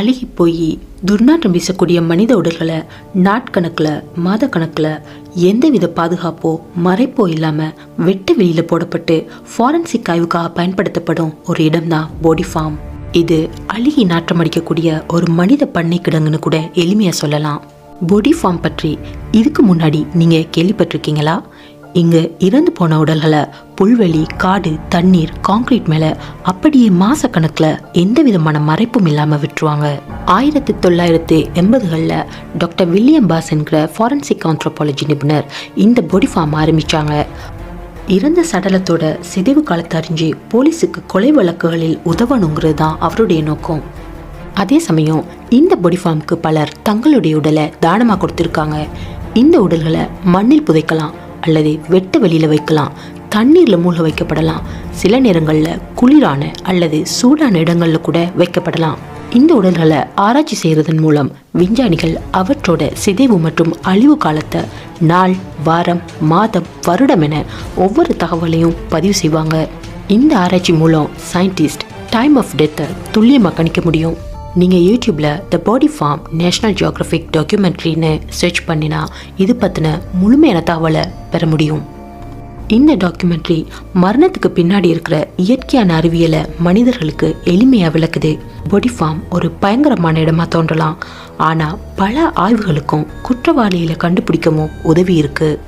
அழுகி போய் துர்நாற்றம் வீசக்கூடிய மனித உடல்களை நாட்கணக்கில் மாதக்கணக்கில் எந்தவித பாதுகாப்போ மறைப்போ இல்லாமல் வெட்டு வெளியில் போடப்பட்டு ஃபாரன்சிக் ஆய்வுக்காக பயன்படுத்தப்படும் ஒரு இடம்தான் போடி ஃபார்ம் இது அழுகி நாற்றம் அடிக்கக்கூடிய ஒரு மனித பண்ணை கிடங்குன்னு கூட எளிமையாக சொல்லலாம். பொடி ஃபார்ம் பற்றி இதுக்கு முன்னாடி நீங்கள் கேள்விப்பட்டிருக்கீங்களா? இங்கு இறந்து போன உடல்களை புல்வெளி காடு தண்ணீர் காங்கிரீட் மேலே அப்படியே மாசக்கணக்கில் எந்த விதமான மறைப்பும் இல்லாமல் விட்டுருவாங்க. ஆயிரத்தி தொள்ளாயிரத்தி எண்பதுகளில் டாக்டர் வில்லியம் பாஸ் என்கிற ஃபாரன்சிக் ஆந்த்ரோபாலஜி நிபுணர் இந்த பொடி ஃபார்ம் ஆரம்பித்தாங்க இறந்த சடலத்தோட சிதைவு காலத்தை அறிஞ்சு போலீஸுக்கு கொலை வழக்குகளில் உதவணுங்கிறது தான் அவருடைய நோக்கம். அதே சமயம் இந்த பொடி ஃபார்முக்கு பலர் தங்களுடைய உடலை தானமாக கொடுத்துருக்காங்க. இந்த உடல்களை மண்ணில் புதைக்கலாம் அல்லது வெட்டு வெளியில் வைக்கலாம். தண்ணீரில் மூழ்க வைக்கப்படலாம். சில நேரங்களில் குளிரான அல்லது சூடான இடங்களில் கூட வைக்கப்படலாம். இந்த உடல்களை ஆராய்ச்சி செய்கிறதன் மூலம் விஞ்ஞானிகள் அவற்றோட சிதைவு மற்றும் அழிவு காலத்தை நாள் வாரம் மாதம் வருடம் என ஒவ்வொரு தகவலையும் பதிவு செய்வாங்க. இந்த ஆராய்ச்சி மூலம் சயின்டிஸ்ட் டைம் ஆஃப் டெத்தை துல்லியமாக கணிக்க முடியும். நீங்கள் யூடியூப்பில் the body farm national geographic டாக்குமெண்ட்ரின்னு search பண்ணினா இது பற்றின முழுமையான தகவலை பெற முடியும். இந்த டாக்குமெண்ட்ரி மரணத்துக்கு பின்னாடி இருக்கிற இயற்கையான அறிவியலை மனிதர்களுக்கு எளிமையாக விளக்குது. பாடி ஃபார்ம் ஒரு பயங்கரமான இடமா தோன்றலாம். ஆனால் பல ஆய்வுகளுக்கும் குற்றவாளிகளை கண்டுபிடிக்கவும் உதவி இருக்குது